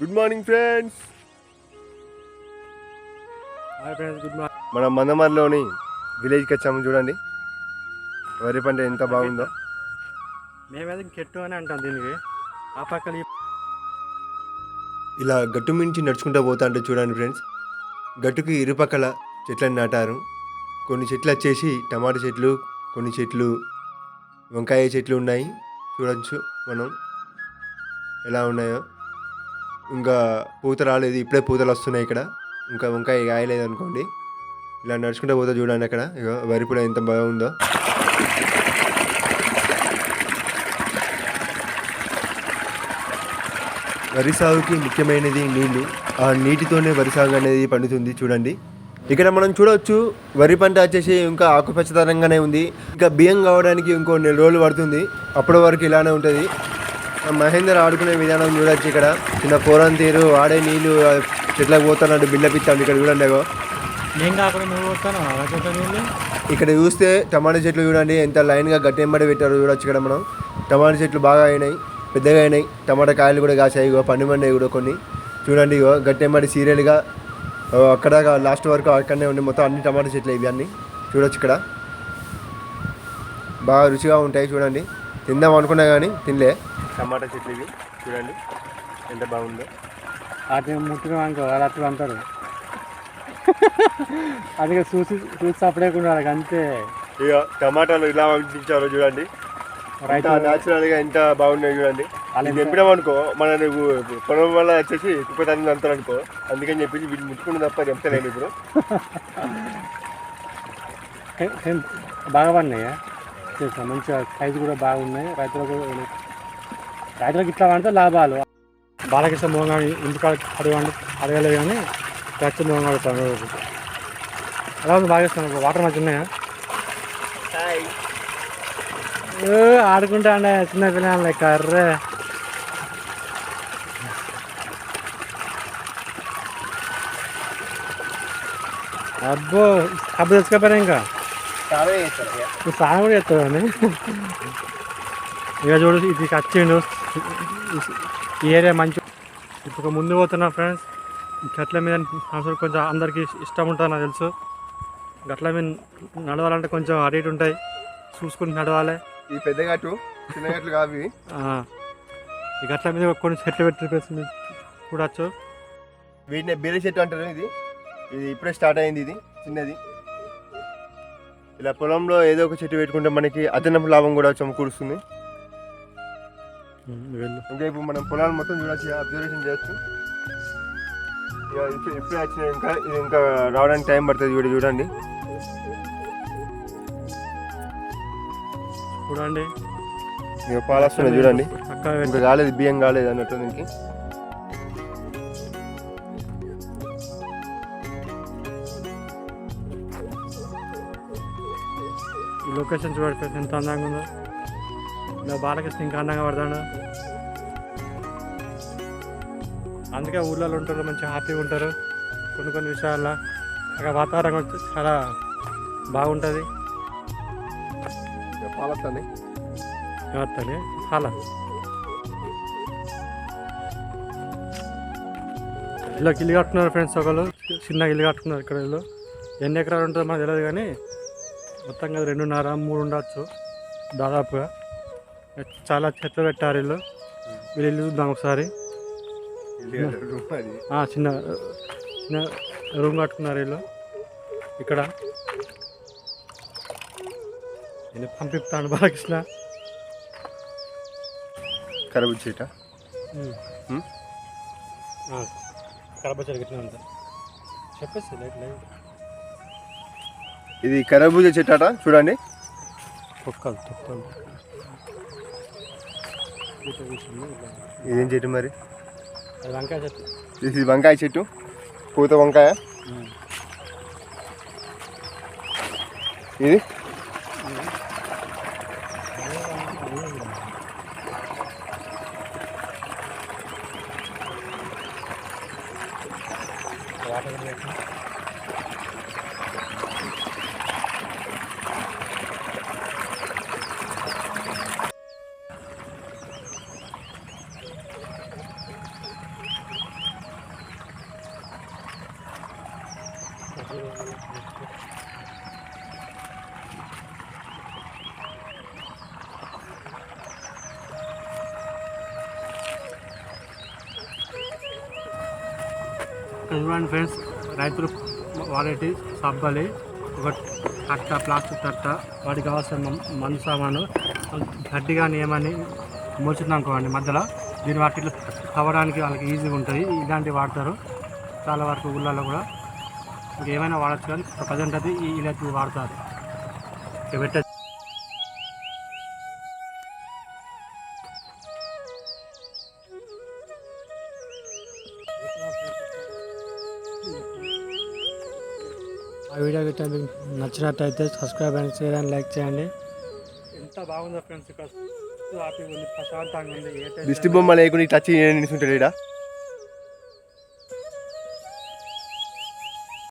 Good morning friends hi friends good morning మన మందమర్లోని విలేజ్కి వచ్చాము చూడండి. వరి పంట ఎంత బాగుందో. మేమైతే కెట్టు అని అంటాం దీనికి. ఆ పక్కన ఇలా గట్టు మించి నడుచుకుంటూ పోతా అంటే చూడండి ఫ్రెండ్స్ గట్టుకి ఇరుపక్కల చెట్లను నాటారు. కొన్ని చెట్లు వచ్చేసి టమాటా చెట్లు కొన్ని చెట్లు వంకాయ చెట్లు ఉన్నాయి. చూడొచ్చు మనం ఎలా ఉన్నాయో. ఇంకా పూత రాలేదు ఇప్పుడే పూతలు వస్తున్నాయి ఇక్కడ. ఇంకా వంకాయ కాయలేదు అనుకోండి. ఇలా నడుచుకుంటూ పోతే చూడండి అక్కడ. ఇక వరి ఎంత బాగుందో వరి సాగుకి ముఖ్యమైనది నీళ్ళు. ఆ నీటితోనే వరి సాగు అనేది పండుతుంది చూడండి. ఇక్కడ మనం చూడవచ్చు వరి పంట వచ్చేసి ఇంకా ఆకుపచ్చతరంగానే ఉంది. ఇంకా బియ్యం కావడానికి ఇంకో నెల రోజులు పడుతుంది. అప్పటి వరకు ఇలానే ఉంటుంది. మహేందర్ ఆడుకునే విధానం చూడొచ్చు ఇక్కడ. చిన్న పోరం తీరు ఆడే నీళ్ళు చెట్లకు పోతానంటే బిల్డప్ ఇస్తాం ఇక్కడ చూడండి ఇక్కడ చూస్తే టమాటా చెట్లు చూడండి ఎంత లైన్గా గట్టెంబడి పెట్టారు చూడొచ్చు ఇక్కడ మనం. టమాటా చెట్లు బాగా అయినాయి పెద్దగా అయినాయి. టమాటా కాయలు కూడా కాసాయి ఇగో పండు పండాయి కూడా కొన్ని. చూడండి ఇగో గట్టెంబడి సీరియల్గా అక్కడ లాస్ట్ వరకు అక్కడనే ఉండి మొత్తం అన్ని టమాటా చెట్లు ఇవి అన్నీ. చూడొచ్చు ఇక్కడ. బాగా రుచిగా ఉంటాయి చూడండి. తిందాం అనుకున్నా కానీ తినలే. టమాటా చెట్లు ఇవి. చూడండి ఎంత బాగుందో. అది ముట్టిన అట్లా అంటారు. అది చూసి చూసి సపడేకుండా అంతే. ఇక టమాటాలు ఇలా పండించారో చూడండి. రైతు న్యాచురల్గా ఎంత బాగున్నాయి చూడండి. ఇది తెంపడం అనుకో మన నువ్వు పొలం వల్ల వచ్చేసి తల్లి అంటారు అనుకో అందుకని చెప్పేసి వీళ్ళు ముట్టుకున్న తప్ప తెంపలేను ఇప్పుడు. బాగా పడినాయా? మంచిగా సైజు కూడా బాగున్నాయి రైతులకు రైతులకు ఇట్లా పడితే లాభాలు. బాలకృష్ణ మోహన్ ఇంటికాడ అడగండి అడగలేదు కానీ ఖర్చు మోహన్ పని ఎలా ఉంది బాగా వాటర్ మంచి ఉన్నాయా ఏ, ఆడుకుంటా అండి చిన్న పిల్లలు లెక్క అర్రే అబ్బో అబ్బు తెచ్చుకోపోయినా ఇంకా? స్నానం కూడా చేస్తావని ఇక చూడు ఇది వచ్చిండు ఈ ఏరియా మంచి ఇప్పుడు ముందు పోతున్నా ఫ్రెండ్స్ గట్ల మీద కొంచెం అందరికీ ఇష్టం ఉంటుంది నాకు తెలుసు. గట్ల మీద నడవాలంటే కొంచెం అటు ఇటు ఉంటాయి. చూసుకుని నడవాలి. ఈ పెద్ద గట్టు చిన్న గట్లు కావి ఈ గట్ల మీద కొన్ని చెట్లు పెట్టి చూడచ్చు. వీటిని బీర చెట్టు అంటారు ఇది. ఇది ఇప్పుడే స్టార్ట్ అయింది ఇది చిన్నది. ఇలా పొలంలో ఏదో ఒక చెట్టు పెట్టుకుంటే మనకి అదనపు లాభం కూడా సమకూరుస్తుంది వెళ్ళు ఇంకా ఇప్పుడు మనం పొలాలు మొత్తం చూడొచ్చు అబ్జర్వేషన్ చేయొచ్చు. ఇక ఇప్పుడు వచ్చిన ఇంకా ఇది ఇంకా రావడానికి టైం పడుతుంది చూడ చూడండి. చూడండి. ఇక పాలు వస్తున్నాయి చూడండి. ఇంకా కాలేదు బియ్యం కాలేదు అన్నట్టు దీనికి. ఈ లొకేషన్ చూడండి ఎంత అందంగా ఉందో. నా బాలకృష్ణ ఇంకా అందంగా పడతాడు. అందుకే ఊళ్ళలో ఉంటారు మంచిగా హ్యాపీగా ఉంటారు. కొన్ని కొన్ని విషయాల్లో అక్కడ వాతావరణం చాలా బాగుంటుంది. పాలు వస్తుంది వస్తుంది చాలా ఇలా ఇల్లు కట్టుకున్నారు ఫ్రెండ్స్ ఒకళ్ళు. చిన్న ఇల్లు కట్టుకున్నారు ఇక్కడ ఇల్లు. ఎన్ని ఎకరాలు ఉంటుందో మనకు తెలియదు కానీ మొత్తం కదా రెండున్నర మూడు ఉండొచ్చు దాదాపుగా. చాలా చెట్లు పెట్టారు ఇల్లు వీళ్ళు ఇల్లు చూద్దాం ఒకసారి. ఆ, చిన్న చిన్న రూమ్ కట్టుకున్నారు వీళ్ళు. ఇక్కడ. నేను పంపిస్తాను బాలకృష్ణ. ఉమ్. కడపచ్చారు గిట్లా అంతా. చెప్పేసి లైట్ లైట్. ఇది కరబూజ చెట్టు అట చూడండి. తొక్కలు తొక్కలు. ఇదేం చెట్టు మరి? వంకాయ చెట్టు. ఇది వంకాయ చెట్టు? పూత వంకాయ? ఇది? వాటర్ చూడండి ఫ్రెండ్స్ రైతులు వాడేటి సబ్బలి ఒక తట్ట ప్లాస్టిక్ తట్ట వాటికి కావాల్సిన మందు సామాను గడ్డి కానీ ఏమని అనుకోండి మధ్యలో. దీని వాటిలో తవ్వడానికి వాళ్ళకి ఈజీగా ఉంటుంది. ఇలాంటివి వాడతారు. చాలా వరకు ఊళ్ళల్లో కూడా ఇంకేమైనా ఏమైనా వాడచ్చు కానీ ప్రజెంట్ అది ఈ- ఇలాంటివి వాడతారు. ఇక ఆ వీడియో గిట్ట మీకు నచ్చినట్టయితే subscribe and share and like చేయండి. ఎంత బాగుందో ఫ్రెండ్స్ ఇక్కడ హ్యాపీగా ఉంది ప్రశాంతంగా ఉంది. ఏ టైం దిష్టి బొమ్మ లేకుండా టచ్ చేసుంటాడు ఇక్కడ